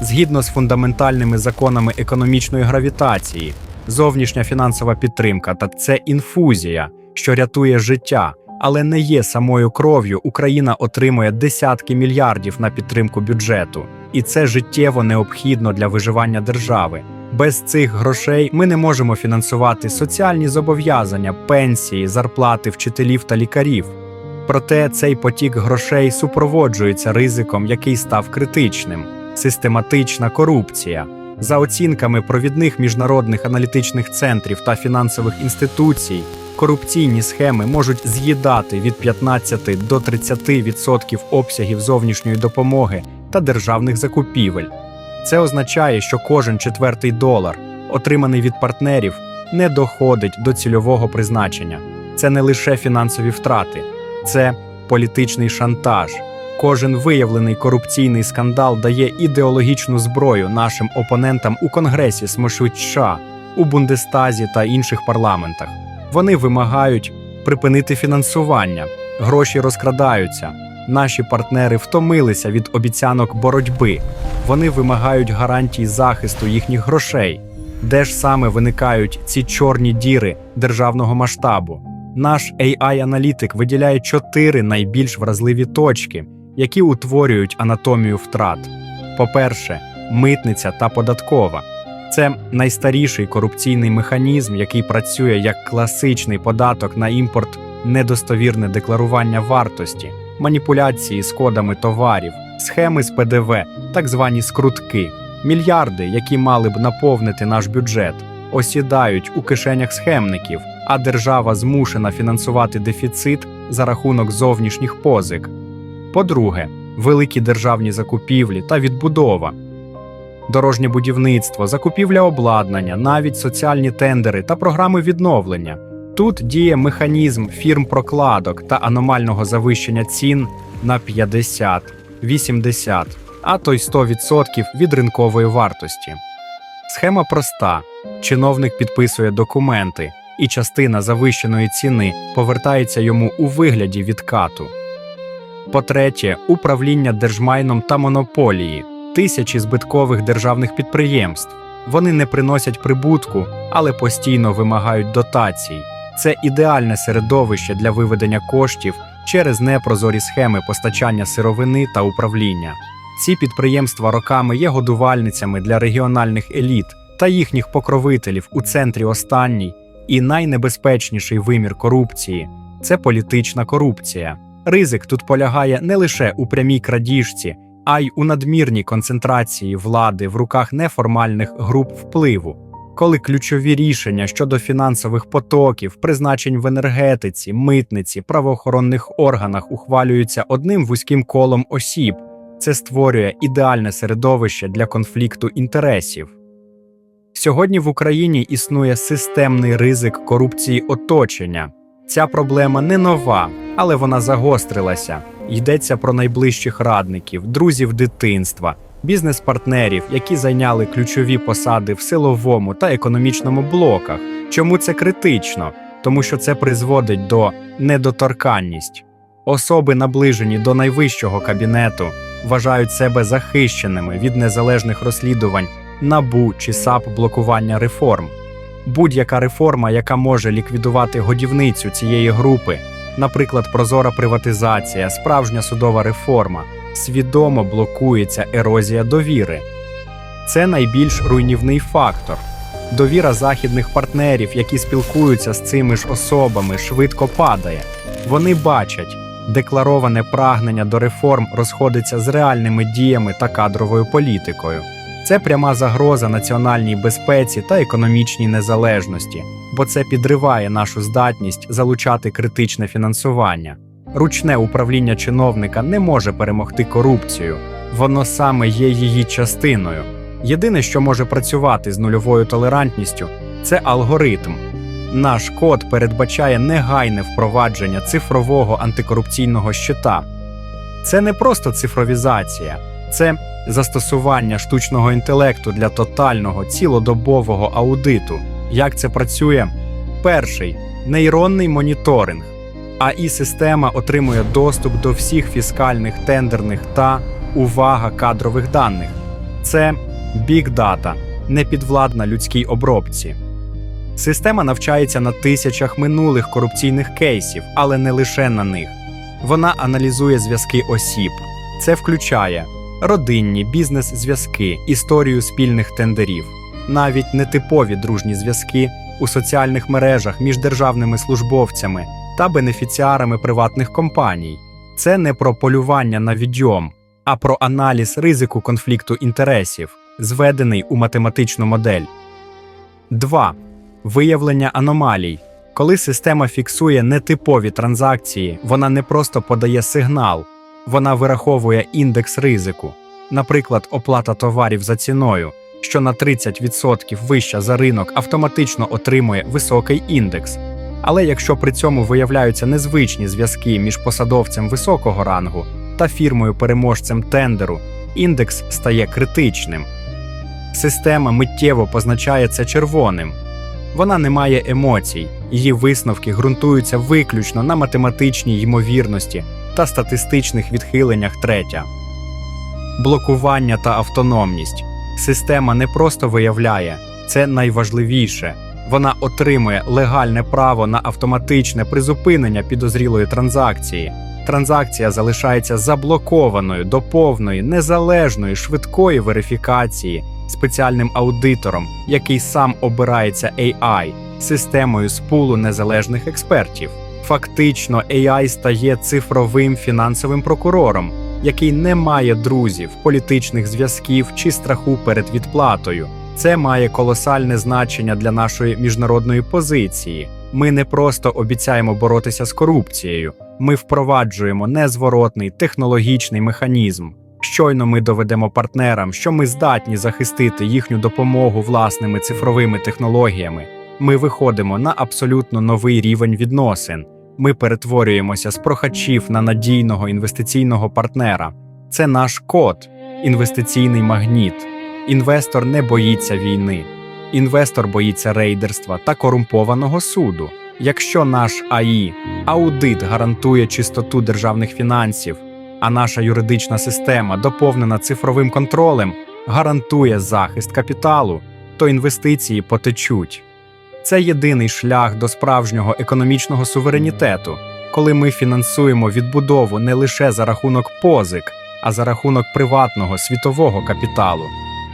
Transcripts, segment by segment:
згідно з фундаментальними законами економічної гравітації, зовнішня фінансова підтримка та це інфузія, що рятує життя, але не є самою кров'ю. Україна отримує десятки мільярдів на підтримку бюджету, і це життєво необхідно для виживання держави. Без цих грошей ми не можемо фінансувати соціальні зобов'язання, пенсії, зарплати вчителів та лікарів. Проте цей потік грошей супроводжується ризиком, який став критичним систематична корупція. За оцінками провідних міжнародних аналітичних центрів та фінансових інституцій, корупційні схеми можуть з'їдати від 15 до 30% обсягів зовнішньої допомоги та державних закупівель. Це означає, що кожен четвертий долар, отриманий від партнерів, не доходить до цільового призначення. Це не лише фінансові втрати, це політичний шантаж. Кожен виявлений корупційний скандал дає ідеологічну зброю нашим опонентам у Конгресі США, у Бундестазі та інших парламентах. Вони вимагають припинити фінансування, гроші розкрадаються. Наші партнери втомилися від обіцянок боротьби. Вони вимагають гарантій захисту їхніх грошей. Де ж саме виникають ці чорні діри державного масштабу? Наш AI-аналітик виділяє чотири найбільш вразливі точки, які утворюють анатомію втрат. По-перше, митниця та податкова. Це найстаріший корупційний механізм, який працює як класичний податок на імпорт, недостовірне декларування вартості, маніпуляції з кодами товарів, схеми з ПДВ, так звані скрутки, мільярди, які мали б наповнити наш бюджет, осідають у кишенях схемників, а держава змушена фінансувати дефіцит за рахунок зовнішніх позик. По-друге, великі державні закупівлі та відбудова. Дорожнє будівництво, закупівля обладнання, навіть соціальні тендери та програми відновлення. Тут діє механізм фірм прокладок та аномального завищення цін на 50, 80, а то й 100% від ринкової вартості. Схема проста: чиновник підписує документи, і частина завищеної ціни повертається йому у вигляді відкату. По-третє, управління держмайном та монополії, тисячі збиткових державних підприємств. Вони не приносять прибутку, але постійно вимагають дотацій. Це ідеальне середовище для виведення коштів через непрозорі схеми постачання сировини та управління. Ці підприємства роками є годувальницями для регіональних еліт та їхніх покровителів у центрі останній і найнебезпечніший вимір корупції це політична корупція. Ризик тут полягає не лише у прямій крадіжці, а й у надмірній концентрації влади в руках неформальних груп впливу, коли ключові рішення щодо фінансових потоків, призначень в енергетиці, митниці, правоохоронних органах ухвалюються одним вузьким колом осіб. Це створює ідеальне середовище для конфлікту інтересів. Сьогодні в Україні існує системний ризик корупції оточення. Ця проблема не нова, але вона загострилася. Йдеться про найближчих радників, друзів дитинства, бізнес-партнерів, які зайняли ключові посади в силовому та економічному блоках. Чому це критично? Тому що це призводить до недоторканність. Особи, наближені до найвищого кабінету, вважають себе захищеними від незалежних розслідувань набу чи САП блокування реформ. Будь-яка реформа, яка може ліквідувати годівницю цієї групи, наприклад, прозора приватизація, справжня судова реформа, свідомо блокується ерозія довіри. Це найбільш руйнівний фактор. Довіра західних партнерів, які спілкуються з цими ж особами, швидко падає. Вони бачать, деклароване прагнення до реформ розходиться з реальними діями та кадровою політикою. Це пряма загроза національній безпеці та економічній незалежності, бо це підриває нашу здатність залучати критичне фінансування. Ручне управління чиновника не може перемогти корупцію, воно саме є її частиною. Єдине, що може працювати з нульовою толерантністю, це алгоритм. Наш код передбачає негайне впровадження цифрового антикорупційного щита. Це не просто цифровізація, це застосування штучного інтелекту для тотального цілодобового аудиту. Як це працює? Перший нейронний моніторинг. АІ система отримує доступ до всіх фіскальних, тендерних та увага кадрових даних. Це Big Data, непідвладна людській обробці. Система навчається на тисячах минулих корупційних кейсів, але не лише на них. Вона аналізує зв'язки осіб. Це включає родинні бізнес-зв'язки, історію спільних тендерів, навіть нетипові дружні зв'язки у соціальних мережах між державними службовцями та бенефіціарами приватних компаній. Це не про полювання на відьом, а про аналіз ризику конфлікту інтересів, зведений у математичну модель. 2. Виявлення аномалій. Коли система фіксує нетипові транзакції, вона не просто подає сигнал, вона вираховує індекс ризику, наприклад, оплата товарів за ціною, що на 30% вища за ринок автоматично отримує високий індекс. Але якщо при цьому виявляються незвичні зв'язки між посадовцем високого рангу та фірмою-переможцем тендеру, індекс стає критичним. Система миттєво позначає це червоним. Вона не має емоцій, її висновки ґрунтуються виключно на математичній ймовірності та статистичних відхиленнях третя. Блокування та автономність. Система не просто виявляє, це найважливіше. Вона отримує легальне право на автоматичне призупинення підозрілої транзакції. Транзакція залишається заблокованою до повної, незалежної, швидкої верифікації спеціальним аудитором, який сам обирається AI, системою з пулу незалежних експертів. Фактично, AI стає цифровим фінансовим прокурором, який не має друзів, політичних зв'язків чи страху перед відплатою. Це має колосальне значення для нашої міжнародної позиції. Ми не просто обіцяємо боротися з корупцією, ми впроваджуємо незворотний технологічний механізм. Щойно ми доведемо партнерам, що ми здатні захистити їхню допомогу власними цифровими технологіями. Ми виходимо на абсолютно новий рівень відносин. Ми перетворюємося з прохачів на надійного інвестиційного партнера. Це наш код, інвестиційний магніт. Інвестор не боїться війни. Інвестор боїться рейдерства та корумпованого суду. Якщо наш АІ аудит гарантує чистоту державних фінансів, а наша юридична система, доповнена цифровим контролем, гарантує захист капіталу, то інвестиції потечуть. Це єдиний шлях до справжнього економічного суверенітету, коли ми фінансуємо відбудову не лише за рахунок позик, а за рахунок приватного світового капіталу.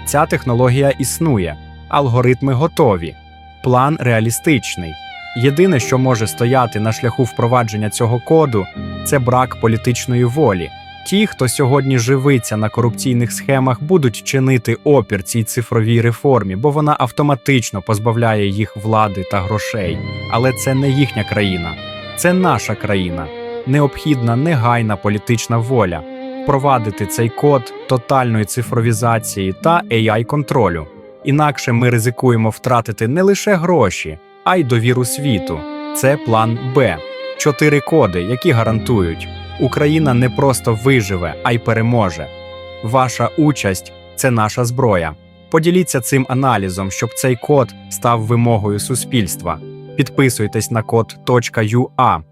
Ця технологія існує, алгоритми готові, план реалістичний. Єдине, що може стояти на шляху впровадження цього коду, це брак політичної волі. Ті, хто сьогодні живиться на корупційних схемах, будуть чинити опір цій цифровій реформі, бо вона автоматично позбавляє їх влади та грошей. Але це не їхня країна, це наша країна. Необхідна негайна політична воля впровадити цей код тотальної цифровізації та ai контролю. Інакше ми ризикуємо втратити не лише гроші, а й довіру світу. Це план Б. Чотири коди, які гарантують, Україна не просто виживе, а й переможе. Ваша участь це наша зброя. Поділіться цим аналізом, щоб цей код став вимогою суспільства. Підписуйтесь на код .ua